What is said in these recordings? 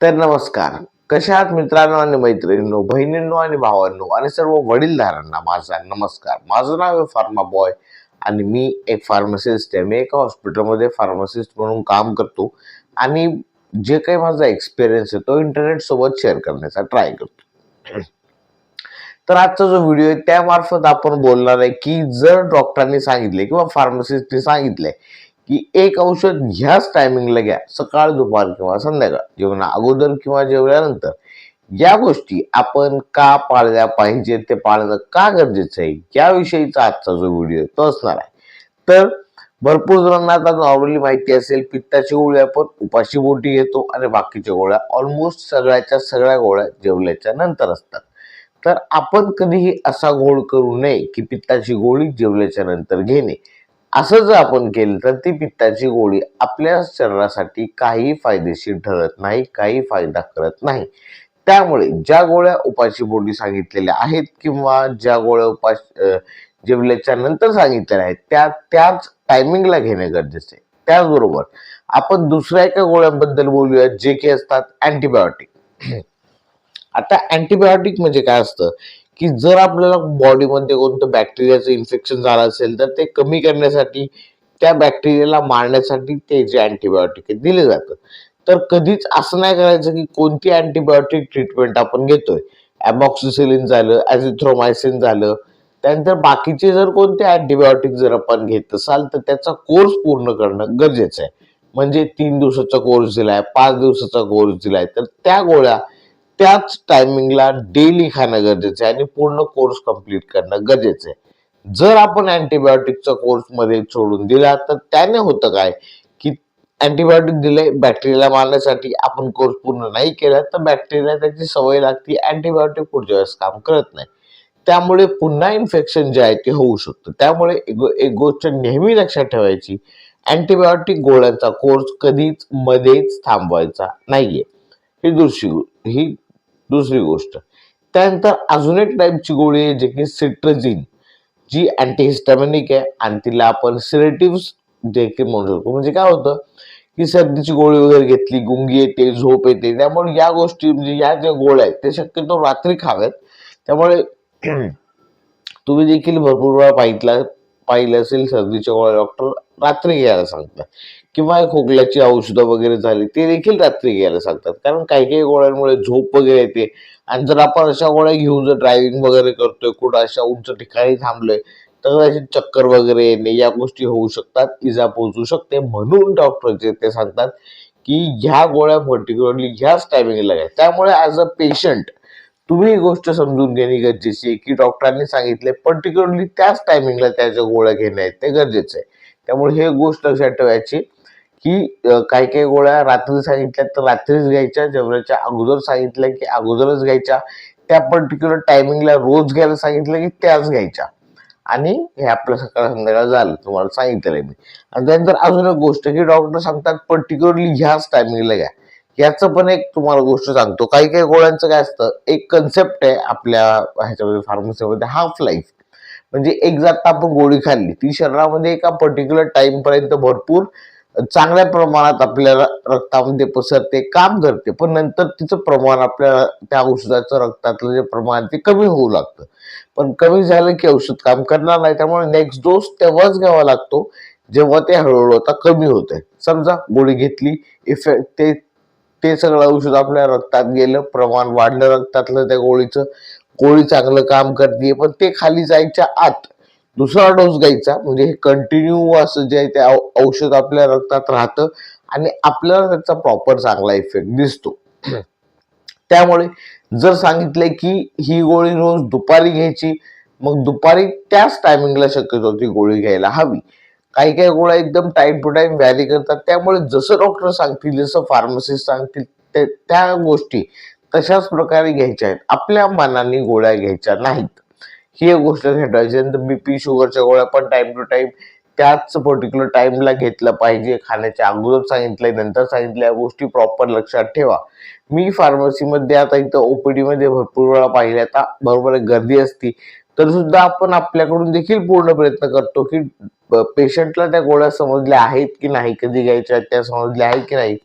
तर नमस्कार. कशा आहात मित्रांनो आणि मैत्रिणींनो बहिणींनो आणि भावांनो आणि सर्व वडीलधारांना माझा नमस्कार. माझं नाव आहे फार्मा बॉय आणि मी एक फार्मासिस्ट आहे. मी एका हॉस्पिटलमध्ये फार्मासिस्ट म्हणून काम करतो आणि जे काही माझा एक्सपिरियन्स आहे तो इंटरनेट सोबत शेअर करण्याचा ट्राय करतो. तर आजचा जो व्हिडिओ आहे त्यामार्फत आपण बोलणार आहे की जर डॉक्टरांनी सांगितले किंवा फार्मासिस्टने सांगितले की एक औषध ह्याच टायमिंगला घ्या सकाळ दुपार किंवा संध्याकाळ जेवणा अगोदर किंवा जेवल्यानंतर. या गोष्टी आपण का पाळल्या पाहिजे ते पाळणं का गरजेचं आहे याविषयीचा आजचा जो व्हिडिओ तो असणार आहे. तर भरपूर जणांना आता नॉर्मली माहिती असेल पित्ताची गोळी आपण उपाशी बोटी घेतो आणि बाकीच्या गोळ्या ऑलमोस्ट सगळ्याच्या सगळ्या गोळ्या जेवल्याच्या नंतर असतात. तर आपण कधीही असा घोळ करू नये की पित्ताची गोळी जेवल्याच्या नंतर घेणे. असं जर आपण केलं तर ती पित्ताची गोळी आपल्या शरीरासाठी काही फायदेशीर ठरत नाही काही फायदा करत नाही. त्यामुळे ज्या गोळ्या उपाशी पोटी सांगितलेल्या आहेत किंवा ज्या गोळ्या उपाश जेवल्याच्या नंतर सांगितलेल्या आहेत त्या त्याच टायमिंगला घेणे गरजेचे आहे. त्याचबरोबर आपण दुसऱ्या एका गोळ्यांबद्दल बोलूया जे की असतात अँटीबायोटिक आता अँटीबायोटिक म्हणजे काय असतं? की जर आपल्याला बॉडीमध्ये कोणतं बॅक्टेरियाचं इन्फेक्शन झालं असेल तर ते कमी करण्यासाठी त्या बॅक्टेरियाला मारण्यासाठी ते जे अँटीबायोटिक आहे दिले जातं तर कधीच असं नाही करायचं की कोणती अँटीबायोटिक ट्रीटमेंट आपण घेतोय. ॲमॉक्सिसिलिन झालं ॲझिथ्रोमायसिन झालं. त्यानंतर बाकीचे जर कोणते अँटीबायोटिक जर आपण घेत असाल तर त्याचा कोर्स पूर्ण करणं गरजेचं आहे. म्हणजे तीन दिवसाचा कोर्स दिलाय पाच दिवसाचा कोर्स दिलाय तर त्या गोळ्या त्याच टायमिंगला डेली खाणं गरजेचं आहे आणि पूर्ण कोर्स कंप्लीट करणं गरजेचं आहे. जर आपण अँटीबायोटिकचा कोर्समध्ये सोडून दिला तर त्याने होतं काय? की अँटीबायोटिक दिले बॅक्टेरियाला मारण्यासाठी आपण कोर्स पूर्ण नाही केला तर बॅक्टेरिया त्याची सवय लागते अँटीबायोटिक पुढच्या वेळेस काम करत नाही. त्यामुळे पुन्हा इन्फेक्शन जे आहे ते होऊ शकतं. त्यामुळे एक गोष्ट नेहमी लक्षात ठेवायची अँटीबायोटिक गोळ्यांचा कोर्स कधीच मध्येच थांबवायचा नाहीये. ही दुसरी ही दुसरी गोष्ट. त्यानंतर अजून एक टाईपची गोळी आहे जे की सिट्रजिन जी अँटीहिस्टॅमॅनिक आहे. आणि तिला आपण सिरेटिव्ह देखील म्हणू शकतो. म्हणजे काय होतं की सर्दीची गोळी वगैरे घेतली गुंगी येते झोप येते. त्यामुळे या गोष्टी म्हणजे या ज्या गोळ्या आहेत ते शक्यतो रात्री खाव्यात. त्यामुळे तुम्ही देखील भरपूर वेळा पाहितला पाहिलं असेल सर्दीच्या गोळ्या डॉक्टर रात्री घ्यायला सांगतात. किंवा खोकल्याची औषधं वगैरे झाली ते देखील रात्री घ्यायला सांगतात. कारण काही काही गोळ्यांमुळे झोप वगैरे येते. आणि जर आपण अशा गोळ्या घेऊन जर ड्रायव्हिंग वगैरे करतोय कुठं अशा उंच ठिकाणी थांबलोय तर अशी चक्कर वगैरे येणे या गोष्टी होऊ शकतात इजा पोहोचू शकते. म्हणून डॉक्टर जे ते सांगतात की ह्या गोळ्या पर्टिक्युलरली ह्याच टायमिंगला घ्या. त्यामुळे ॲज अ पेशंट तुम्ही ही गोष्ट समजून घेणे गरजेची आहे की डॉक्टरांनी सांगितले पर्टिक्युलरली त्याच टायमिंगला त्याच्या गोळ्या घेणे ते गरजेचं आहे. त्यामुळे हे गोष्ट लक्षात ठेवायची की काही काही गोळ्या रात्री सांगितल्या तर रात्रीच घ्यायच्या. जेवणाच्या अगोदर सांगितल्या की अगोदरच घ्यायच्या. त्या पर्टिक्युलर टायमिंगला रोज घ्यायला सांगितलं की त्याच घ्यायच्या. आणि हे आपलं सकाळ संध्याकाळ झालं. तुम्हाला सांगितलेलं आहे मी. आणि त्यानंतर अजून एक गोष्ट की डॉक्टर सांगतात पर्टिक्युलरली ह्याच टायमिंगला घ्या. याचं पण एक तुम्हाला गोष्ट सांगतो. काही काही गोळ्यांचं काय असतं एक कन्सेप्ट आहे आपल्या ह्याच्यामध्ये फार्मसीमध्ये हाफ लाईफ म्हणजे एक आपण गोळी खाल्ली. ती शरीरामध्ये एका पर्टिक्युलर टाइम पर्यंत भरपूर चांगल्या प्रमाणात आपल्याला रक्तामध्ये पसरते काम करते. पण नंतर तिचं प्रमाण आपल्याला त्या औषधाचं रक्तातलं जे प्रमाण ते कमी होऊ लागतं. पण कमी झालं की औषध काम करणार नाही. त्यामुळे नेक्स्ट डोस तेव्हाच घ्यावा लागतो. जेव्हा ते हळूहळू आता कमी होत आहे समजा गोळी घेतली इफेक्ट ते ते सगळं औषध आपल्या रक्तात गेलं प्रमाण वाढलं रक्तातलं त्या गोळीचं गोळी चांगलं काम करते पण ते खाली जायच्या आत दुसरा डोस घ्यायचा. म्हणजे हे कंटिन्यू असं जे आहे ते औषध आपल्या रक्तात राहतं आणि आपल्याला त्याचा प्रॉपर चांगला इफेक्ट दिसतो. त्यामुळे जर सांगितलंय की ही गोळी रोज दुपारी घ्यायची मग दुपारी त्याच टायमिंगला शक्यतो ती गोळी घ्यायला हवी. काही काही गोळ्या एकदम टाइम टू टाइम व्हॅरी करतात. त्यामुळे जसं डॉक्टर सांगतील जसं फार्मसिस्ट सांगतील त्या गोष्टी तशाच प्रकारे घ्यायच्या आहेत. आपल्या मनाने गोळ्या घ्यायच्या नाहीत. ही एक गोष्ट ठेवायची नंतर बीपी शुगरच्या गोळ्या पण टाइम टू टाइम त्याच पर्टिक्युलर टाइमला घेतलं पाहिजे. खाण्याच्या अगोदर सांगितलंय नंतर सांगितल्या. या गोष्टी प्रॉपर लक्षात ठेवा. मी फार्मसीमध्ये आता इथं ओपीडीमध्ये भरपूर वेळा पाहिले आता बरोबर गर्दी असती. तर सुद्धा आपण आपल्याकडून देखील पूर्ण प्रयत्न करतो की पेशंटला त्या गोळ्या समजल्या आहेत की नाही कधी घ्यायच्या आहेत त्या समजल्या आहेत की नाही.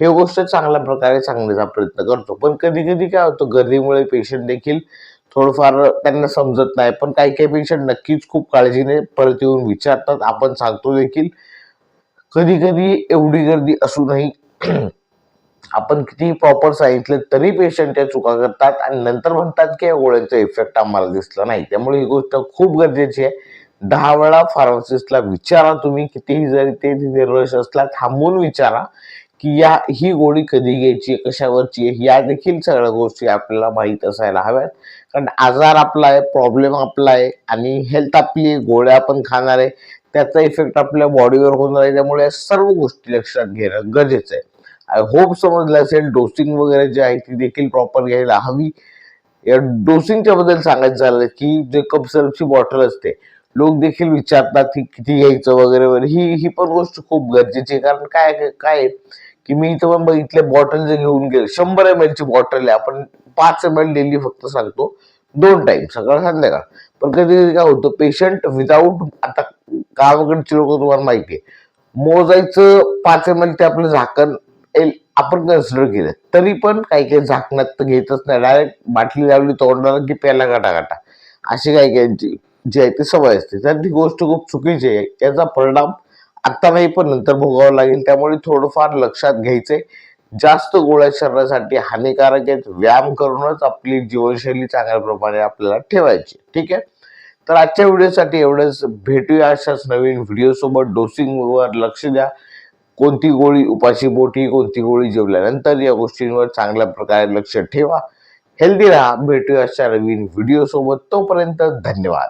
हे गोष्ट चांगल्या प्रकारे सांगण्याचा प्रयत्न करतो. पण कधी कधी काय होतं गर्दीमुळे पेशंट देखील थोडंफार त्यांना समजत नाही. पण काही काही पेशंट नक्कीच खूप काळजीने परत येऊन विचारतात. आपण सांगतो देखील कधी कधी एवढी गर्दी असूनही आपण किती प्रॉपर सांगितलं तरी पेशंट त्या चुका करतात आणि नंतर म्हणतात की या गोळ्यांचा इफेक्ट आम्हाला दिसला नाही. त्यामुळे ही गोष्ट खूप गरजेची आहे. दहा वेळा फार्मासिस्टला विचारा तुम्ही कितीही जरी ते तिथे रश असला थांबून विचारा. की या ही गोळी कधी घ्यायची कशावरची आहे या देखील सगळ्या गोष्टी आपल्याला माहीत असायला हव्यात. कारण आजार आपला आहे प्रॉब्लेम आपला आहे आणि हेल्थ आपली आहे, गोळ्या आपण खाणार आहे त्याचा इफेक्ट आपल्या बॉडीवर होणार आहे त्यामुळे या सर्व गोष्टी लक्षात घेणं गरजेचं आहे. आय होप समजलं असेल डोसिंग वगैरे जे आहे ती देखील प्रॉपर घ्यायला हवी. या डोसिंगच्या बद्दल सांगायचं झालं की जे कप बॉटल असते लोक देखील विचारतात की किती घ्यायचं वगैरे वगैरे ही ही पण गोष्ट खूप गरजेची आहे. कारण काय काय आहे? की मी इथं पण इथले बॉटल जे घेऊन गेले. शंभर एम एलची बॉटल आहे. आपण पाच एम एल डेली फक्त सांगतो. दोन टाइम सकाळ संध्याकाळ. पण कधी कधी काय होतं पेशंट विदाऊट आता गावाकडची लोक तुम्हाला माहिती आहे. मोजायचं पाच एम एल ते आपलं झाकण एल आपण कन्सिडर केलं. तरी पण काही काही झाकणात तर घेतच नाही. डायरेक्ट बाटली लावली तोंडाला की प्याला गाटा गाटा अशी काही काहींची जी आहे ती सवय असते. तर ती गोष्ट खूप चुकीची आहे. त्याचा परिणाम आता नाही पण नंतर भोगावं लागेल. त्यामुळे थोडंफार लक्षात घ्यायचंय जास्त गोळ्या शरीरासाठी हानिकारक आहेत. व्यायाम करूनच आपली जीवनशैली चांगल्या प्रमाणे आपल्याला ठेवायची. ठीक आहे? तर आजच्या व्हिडिओसाठी एवढंच. भेटूया अशाच नवीन व्हिडिओ सोबत डोसिंग वर लक्ष द्या. कोणती गोळी उपाशी बोटी कोणती गोळी जेवल्यानंतर या गोष्टींवर चांगल्या प्रकारे लक्ष ठेवा. हेल्दी राहा. भेटूया अशा नवीन व्हिडिओ सोबत तोपर्यंत धन्यवाद.